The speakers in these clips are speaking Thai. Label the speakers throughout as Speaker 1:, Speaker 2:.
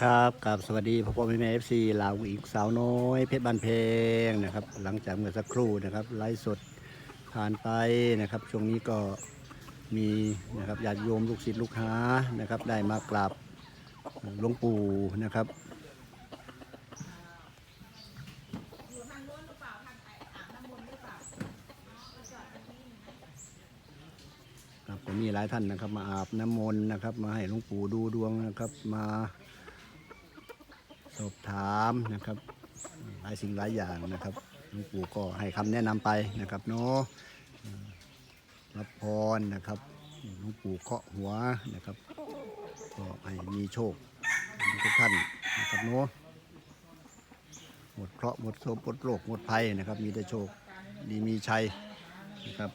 Speaker 1: ครับกับสวัสดีพ่อพ่อแม่แม่เอฟซีลาวอีกสาวน้อยเพชรบานเพงนะครับ หลังจากเมื่อสักครู่นะครับไลฟ์สดผ่านไปนะครับ ช่วงนี้ก็มีนะครับญาติโยมลูกศิษย์ลูกหานะครับ ได้มากราบหลวงปู่นะครับครับก็มีหลายท่านนะครับ มาอาบน้ำมนต์นะครับ มาให้หลวงปู่ดูดวงนะครับมา สอบถามนะครับหลายสิ่งหลายอย่างนะครับหลวงปู่ก็ให้คำแนะนำไปนะครับเนาะอืมรับพรนะครับหลวงปู่เคาะหัวนะครับ ก็ให้มีโชคทุกท่านนะครับเนาะหมดเคราะห์หมดโศกหมดโรคหมดภัยนะครับ มีแต่โชคดีมีชัยนะครับ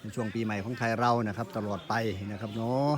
Speaker 1: ในช่วงปีใหม่ของไทยเรานะครับ ตลอดไปนะครับเนาะ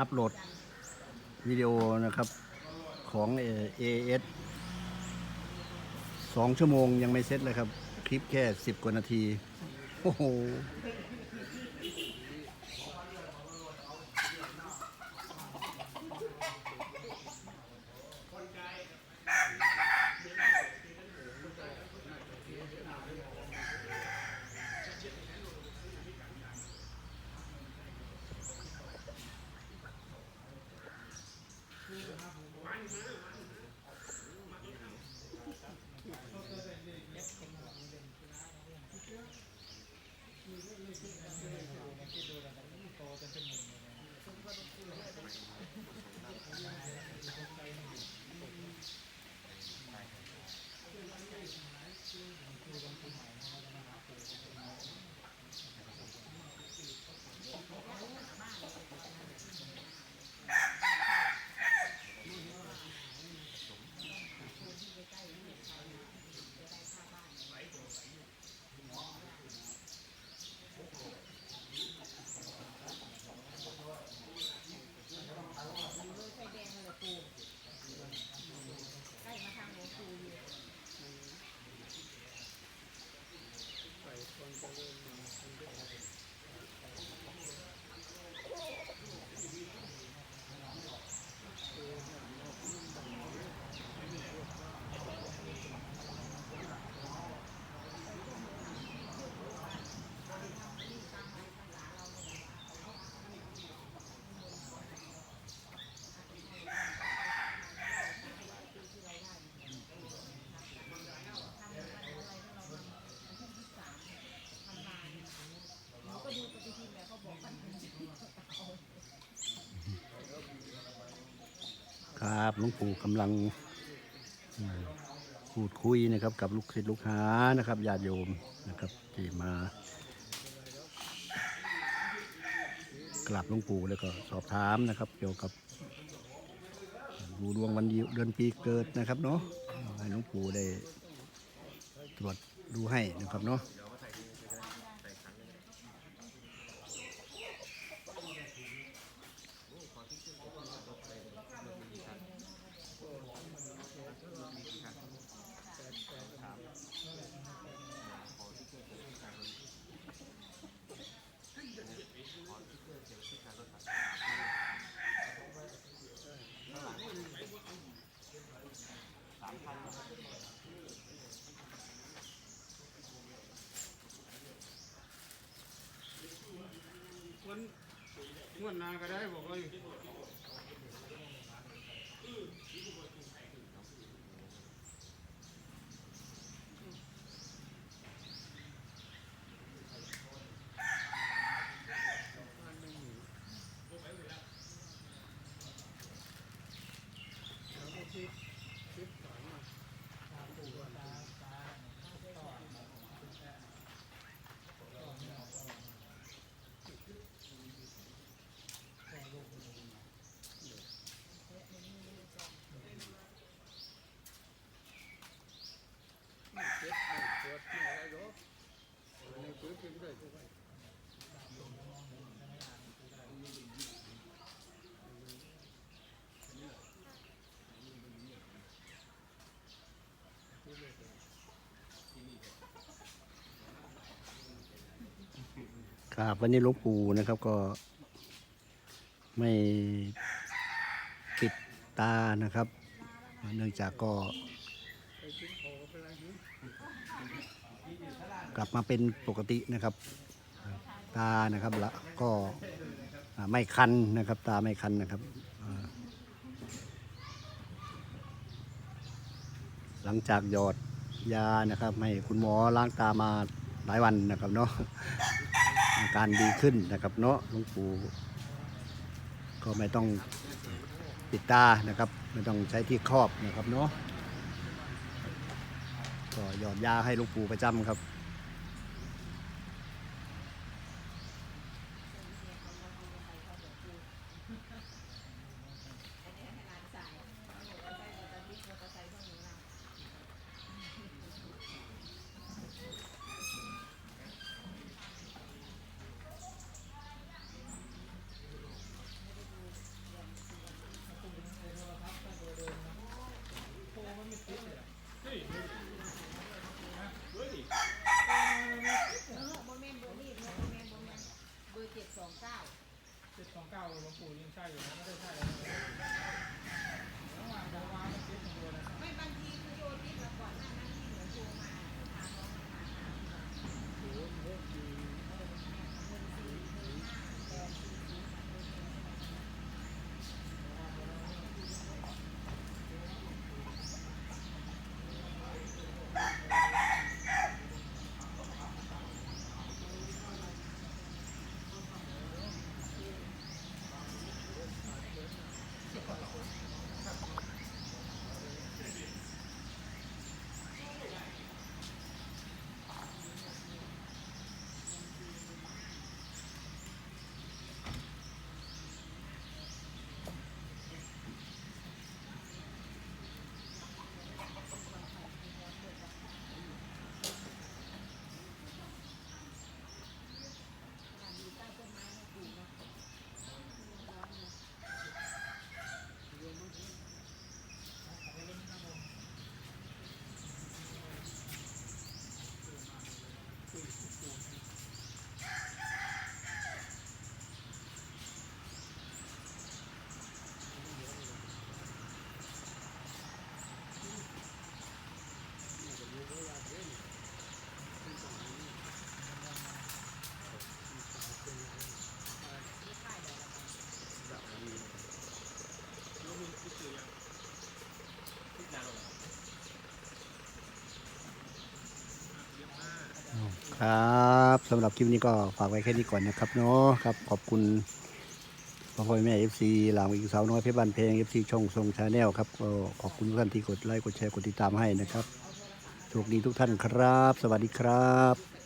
Speaker 1: อัพโหลดวิดีโอนะครับของเอเอสสองชั่วโมงยังไม่เซ็ตเลยครับ คลิปแค่สิบกว่านาที โอ้โห ครับหลวงปู่กำลังพูดคุยนะครับ กับลูกศิษย์ลูกหานะครับญาติโยมนะครับที่มากราบหลวงปู่แล้วก็สอบถามนะครับ เกี่ยวกับดูดวงวันเดือนปีเกิดนะครับเนาะให้หลวงปู่ได้ตรวจดูให้นะครับเนาะ
Speaker 2: งวดหนาก็ได้บอกเลย
Speaker 1: ครับวันนี้หลวงปู่นะครับก็ไม่ปิดตานะครับ เนื่องจากก็ กลับมาเป็นปกตินะครับ ตานะครับละก็ไม่คันนะครับ ตาไม่คันนะครับหลังจากหยอดยานะครับให้คุณหมอล้างตามาหลายวันนะครับเนาะอาการดีขึ้นนะครับเนาะหลวงปู่ก็ไม่ต้องปิดตานะครับ ไม่ต้องใช้ที่ครอบนะครับเนาะก็หยอดยาให้หลวงปู่ประจำครับ
Speaker 3: ครั
Speaker 1: บสำหรับคลิปนี้ก็ฝากไว้แค่นี้ก่อนนะครับเนาะครับ ขอบคุณพ่อพ่อแม่เอฟซีหลางอีกสาวน้อยเพชรบันเพลงเอฟซีช่องทรงชาแนลครับก็ขอบคุณทุกท่านที่กดไลค์กดแชร์กดติดตามให้นะครับโชคดีทุกท่านครับ สวัสดีครับ